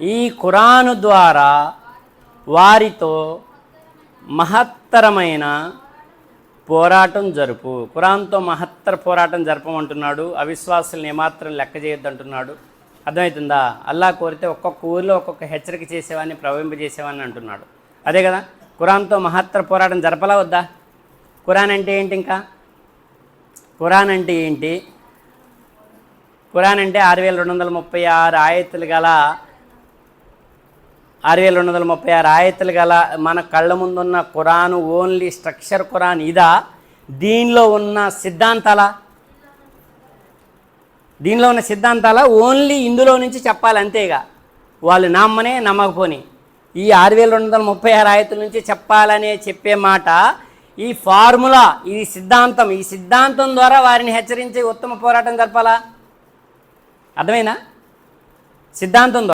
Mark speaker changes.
Speaker 1: ఈ ఖురాను ద్వారా వారితో మహత్తరమైన పోరాటం జరుపు. ఖురాన్తో మహత్తర పోరాటం జరపమంటున్నాడు. అవిశ్వాసులను ఏమాత్రం లెక్క చేయొద్దంటున్నాడు. అర్థమవుతుందా అల్లా కోరితే ఒక్కొక్క ఊరిలో ఒక్కొక్క హెచ్చరిక చేసేవాడిని ప్రవహింపజేసేవాడిని అంటున్నాడు. అదే కదా? ఖురాన్తో మహత్తర పోరాటం జరపలా వద్దా? ఖురాన్ అంటే ఏంటి ఇంకా? ఖురాన్ అంటే ఏంటి? ఖురాన్ అంటే ఆరు వేల రెండు వందల ముప్పై ఆరు ఆయతులు గల ఆరు వేల రెండు వందల ముప్పై ఆరు ఆయతలు గల మన కళ్ళ ముందున్న ఖురాను ఓన్లీ స్ట్రక్చర్ ఖురాన్ ఇదా? దీనిలో ఉన్న సిద్ధాంతాల దీనిలో ఉన్న సిద్ధాంతాల ఓన్లీ ఇందులో నుంచి చెప్పాలి అంతేగా. వాళ్ళు నమ్మనే నమ్మకపోని. ఈ ఆరు వేల రెండు వందల ముప్పై ఆరు ఆయతుల నుంచి చెప్పాలనే చెప్పే మాట ఈ ఫార్ములా ఈ సిద్ధాంతం ఈ సిద్ధాంతం ద్వారా వారిని హెచ్చరించి ఉత్తమ పోరాటం జరపాలా? అర్థమైనా సిద్ధాంతం ద్వారా.